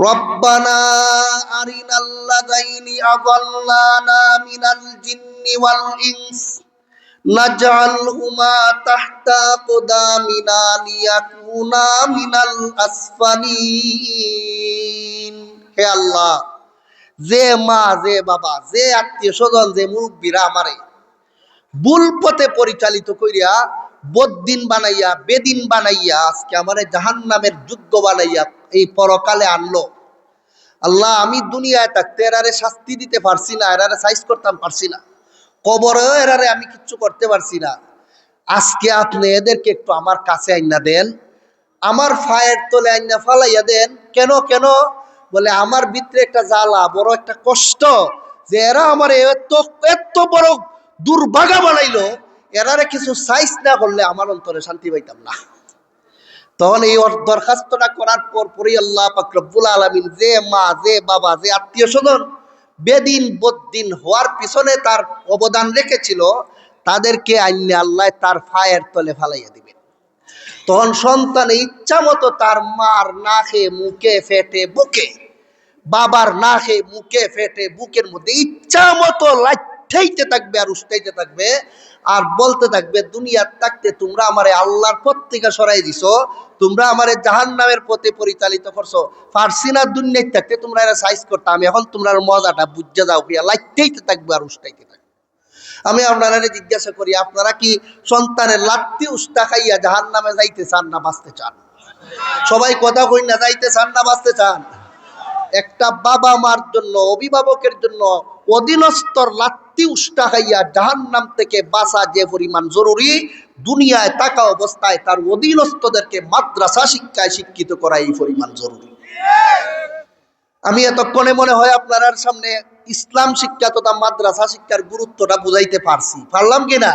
ربنا أرنا الذين أضلانا من الجن والإنس نجعلهما تحت أقدامنا ليكونا من الأسفلين হে আল্লাহ যে মা যে বাবা যে আত্মীয় স্বজন যে মুরব্বীরা আমারে ভুল পথে পরিচালিত করিয়া বদ্দিন বানাইয়া বেদিন বানাইয়া আজকে আমারে জাহান নামের যুদ্ধ বানাইয়া এই পরকালে আনলো। আল্লাহ, আমি দুনিয়ায় থাকতে এরারে শাস্তি দিতে পারছি না, এরারে সাইজ করতাম পারছি না। কবরেও এরারে আমি কিচ্ছু করতে পারছি না। আজকে আপনি এদেরকে একটু আমার কাছে আইনা দেন, আমার ফায়ের তোলে আইনা ফালাইয়া দেন। কেন কেন? বলে, আমার ভিতরে একটা জ্বালা, বড় একটা কষ্ট যে এরা আমার এত এত বড় দুর্ভাগা বানাইলো, এরারে কিছু সাইজ না করলে আমার অন্তরে শান্তি পাইতাম না। তখন এই দরখাস্তটা করার পর পরই আল্লাহ পাক রব্বুল আলমিন যে মা, যে বাবা, যে আত্মীয় স্বজন বেদিন বদিন হওয়ার পিছনে তার অবদান রেখেছিল, তাদেরকে আইনে আল্লাহ তার ফায়ের তলে ফালাইয়া দিবেন। তখন সন্তান ইচ্ছা মতো তার মার না খেয়ে মুখে ফেটে বুকে, বাবার না খেয়ে মুখে ফেটে বুকের মধ্যে ইচ্ছা মতো লাইঠাইতে থাকবে আর উস্তাইতে থাকবে আর বলতে থাকবে দুনিয়ার থাকতে তোমরা আমারে আল্লাহর পথ থেকে সরাই দিছো, তোমরা আমারে জাহান নামের পথে পরিচালিত করছ। ফার্সি না দুনিয়ায় থাকতে তোমরা এরা সাইজ করতাম এখন তোমরা মজাটা বুঝে যাও হইয়া লাইটাইতে থাকবে আর উস্তাইতে থাকবে। আমি আপনারা জিজ্ঞাসা করি, আপনারা কি সন্তানের লাত্তি উস্তা খাইয়া জাহান নামে যাইতে চান না বাঁচতে চান? সবাই কথা কই না, যাইতে চান না বাঁচতে চান? একটা বাবা মার জন্য, অভিভাবকের জন্য অধীনস্তর লাত্তি খাইয়া জাহান নাম থেকে বাঁচা যে পরিমাণ জরুরি, দুনিয়ায় থাকা অবস্থায় তার অধীনস্থদেরকে মাদ্রাসা শিক্ষায় শিক্ষিত করা এই পরিমাণ জরুরি। আমি এতক্ষণে মনে হয় আপনার সামনে ইসলাম শিক্ষা তথা মাদ্রাসা শিক্ষার গুরুত্বটা বুঝাইতে পারছি। পারলাম কিনা